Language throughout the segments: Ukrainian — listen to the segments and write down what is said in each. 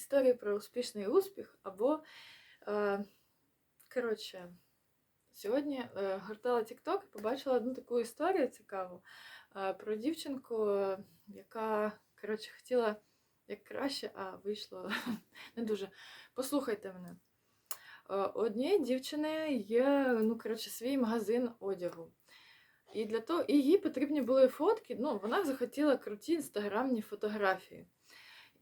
історії про успішний успіх, або, е, коротше, сьогодні е, гортала TikTok і побачила одну таку історію цікаву е, про дівчинку, е, яка, коротше, хотіла як краще, а вийшло не дуже. Послухайте мене. Е, У однієї дівчини є, ну, коротше, свій магазин одягу. І для того, і їй потрібні були фотки. Ну, вона захотіла круті інстаграмні фотографії.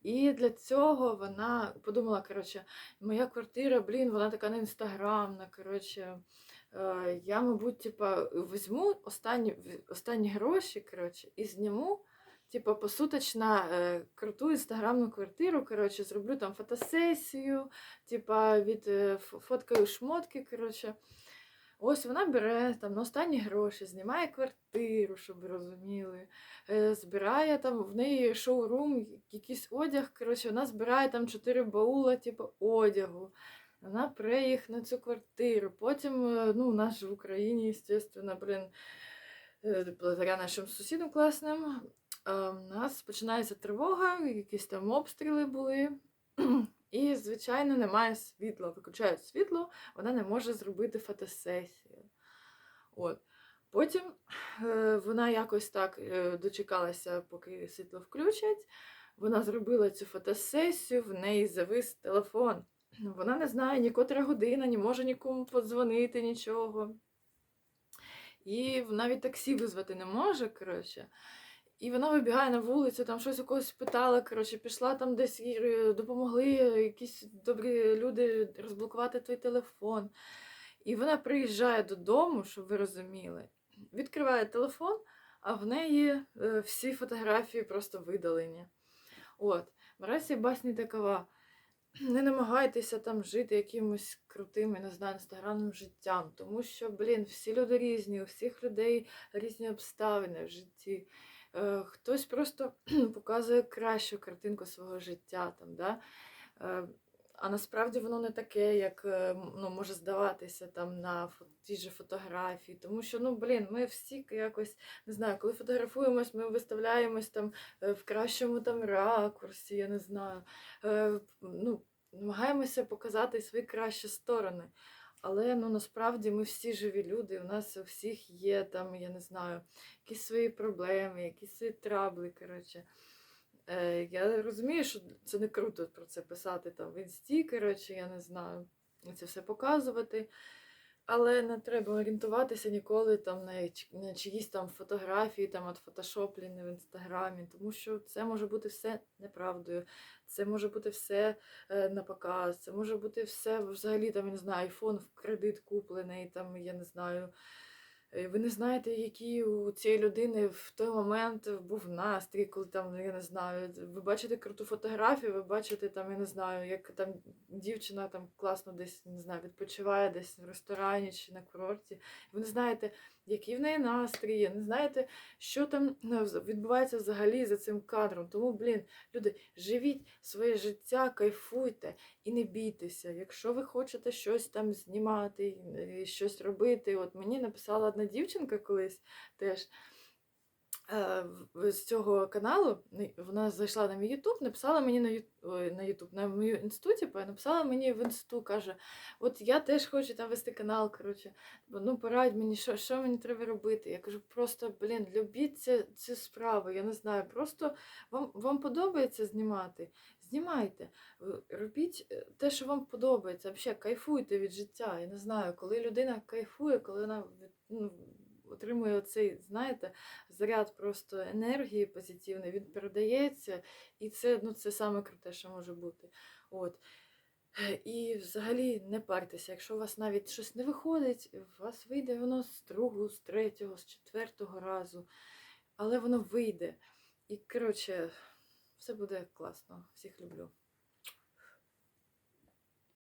І для цього вона подумала, коротше, моя квартира, блін, вона така не інстаграмна. Коротше, е, я, мабуть, типа, візьму останні, останні гроші, коротше, і зніму, типа, посуточно е, круту інстаграмну квартиру. Коротше, зроблю там фотосесію, типа, від е, фоткаю шмотки. Коротше. Ось вона бере там на останні гроші, знімає квартиру, щоб розуміли. Е, збирає там в неї шоурум, якийсь одяг. Коротше, вона збирає там чотири баула, типу, одягу. Вона пре їх на цю квартиру. Потім, е, ну, у нас же в Україні, звісно, блін, е, благодаря нашим сусідам класним, у нас починається тривога, якісь там обстріли були. І, звичайно, немає світла. Виключають світло, вона не може зробити фотосесію. От. Потім е, вона якось так е, дочекалася, поки світло включать. Вона зробила цю фотосесію, в неї завис телефон. Вона не знає ні котра година, не може нікому подзвонити, нічого. І навіть таксі визвати не може, коротше. І вона вибігає на вулицю, там щось у когось питала, коротше, пішла там десь їй е, допомогли якісь добрі люди розблокувати той телефон. І вона приїжджає додому, щоб ви розуміли, відкриває телефон, а в неї е, всі фотографії просто видалені. От, Марасія басні такова. Не намагайтеся там жити якимось крутим, я не знаю, інстаграмним життям, тому що, блін, всі люди різні, у всіх людей різні обставини в житті. Е, хтось просто показує кращу картинку свого життя. Там, да? Е, а насправді воно не таке, як е, ну, може здаватися там на тій же фотографії. Тому що, ну, блін, ми всі якось не знаю, коли фотографуємось, ми виставляємось там в кращому там ракурсі, я не знаю. Ну, намагаємося показати свої кращі сторони. Але ну насправді ми всі живі люди, у нас у всіх є там, я не знаю, якісь свої проблеми, якісь свої трабли. Коротше. Е, я розумію, що це не круто про це писати там в інсті, коротше, я не знаю, це все показувати. Але не треба орієнтуватися ніколи там на, на чиїсь там фотографії, там от фотошоплені в інстаграмі, тому що це може бути все неправдою, це може бути все е, на показ, це може бути все взагалі там, я не знаю, айфон в кредит куплений, там, я не знаю. Е, Ви не знаєте, який у цієї людини в той момент був настрій, коли там, я не знаю, ви бачите круту фотографію, ви бачите там, я не знаю, як там дівчина там класно десь не знаю, відпочиває десь в ресторані чи на курорті. Ви не знаєте, який в неї настрій, не знаєте, що там ну, відбувається взагалі за цим кадром. Тому, блін, люди, живіть своє життя, кайфуйте і не бійтеся. Якщо ви хочете щось там знімати, і щось робити. От мені написала одна дівчинка колись теж. Е, З цього каналу ну, вона зайшла на мій Ютуб, написала мені на на Ютуб, на мою інсту, типу, написала мені в інсту, каже: От я теж хочу там вести канал. Коротше, ну порадь мені, що, що мені треба робити. Я кажу, просто блін, любіть цю, цю справу. Я не знаю, просто вам, вам подобається знімати. Знімайте, робіть е, те, що вам подобається. Взагалі, кайфуйте від життя. Я не знаю, коли людина кайфує, коли вона ну, отримує цей, знаєте, заряд просто енергії позитивний, він передається, і це, ну, це саме круте, що може бути. От. І взагалі не партеся, якщо у вас навіть щось не виходить, у вас вийде воно з другого, з третього, з четвертого разу, але воно вийде. І, коротше, все буде класно. Всіх люблю.